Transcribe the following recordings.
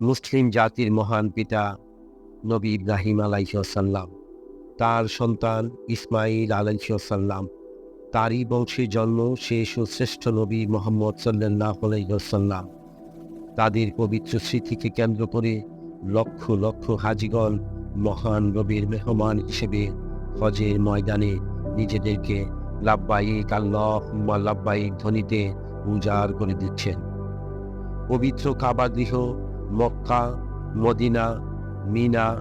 মুসলিম জাতির মহান পিতা নবী ইব্রাহিম আলাইসাল্লাম তার সন্তান ইসমাইল আলাইসাল্লাম তারই বংশে জন্ম শেষ ও শ্রেষ্ঠ নবী মোহাম্মদ সাল্লাহ আলাইসাল্লাম তাদের পবিত্র স্মৃতিকে কেন্দ্র করে লক্ষ লক্ষ হাজিগণ মহান নবীর মেহমান হিসেবে হজের ময়দানে নিজেদেরকে লাভবাহিক আল্লাহ লাভবাহিক ধ্বনিতে উজাড় করে দিচ্ছেন। পবিত্র কাবা গৃহ মক্কা, মদিনা, মিনা,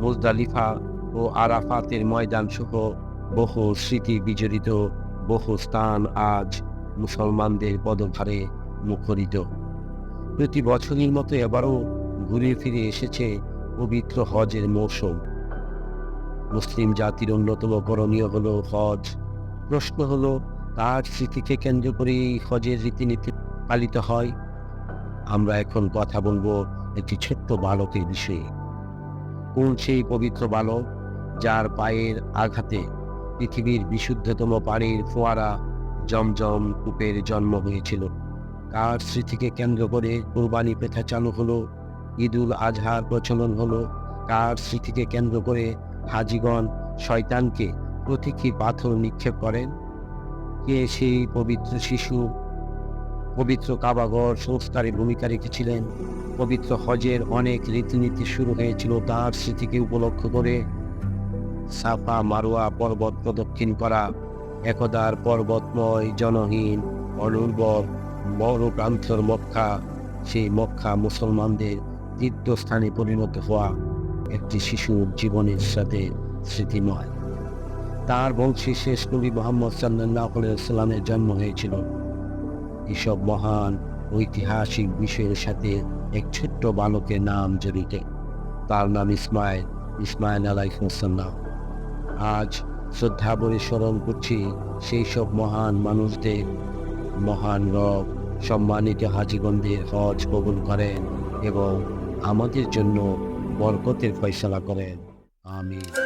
মুজদালিফা ও আরাফাতের ময়দান সহ বহু স্মৃতি বিজড়িত বহু স্থান আজ মুসলমানদের পদভারে মুখরিত। প্রতি বছরের মতো এবারও ঘুরে ফিরে এসেছে পবিত্র হজের মৌসুম। মুসলিম জাতির অন্যতম করণীয় হলো হজ। প্রশ্ন হলো তার স্মৃতিকে কেন্দ্র করে এই হজের রীতিনীতি পালিত হয়? আমরা এখন কথা বলব একটি ছোট্ট বালকের বিষয়ে। কোন সেই পবিত্র বালক যার পায়ের আঘাতে পৃথিবীর বিশুদ্ধতম পানির ফোয়ারা জমজম কূপের জন্ম হয়েছিল? কার স্মৃতিকে কেন্দ্র করে কোরবানি প্রথা চালু হলো? ঈদুল আজহার প্রচলন হলো? কার স্মৃতিকে কেন্দ্র করে হাজিগণ শয়তানকে প্রতীকী পাথর নিক্ষেপ করেন? কে সেই পবিত্র শিশু পবিত্র কাবাগর সংস্কারে ভূমিকা রেখেছিলেন। পবিত্র হজের অনেক রীতিনীতি শুরু হয়েছিল তার স্মৃতিকে উপলক্ষ করে। সাফা মারোয়া পর্বত প্রদক্ষিণ করা একদার পর্বতময়, জনহীন, অনুর্বর, বড় প্রান্তর মক্কা, সেই মক্কা মুসলমানদের তীর্থস্থানে পরিণত হওয়া একটি শিশুর জীবনের সাথে স্মৃতিময়। তার বংশী শেষ নবী মোহাম্মদ সাল্লাহ সাল্লামের জন্ম হয়েছিল। এসব মহান, ঐতিহাসিক বিষয়ের সাথে এক ছোট্ট বালকের নাম জড়িত। তার নাম ইসমাইল ইসমাইল আলাই আলাইসাল্লাম আজ শ্রদ্ধা বলে স্মরণ করছি সেই সব মহান মানুষদের। মহান রব, সম্মানিত হাজিগণদের হজ কবুল করেন এবং আমাদের জন্য বরকতের ফয়সলা করেন। আমিন।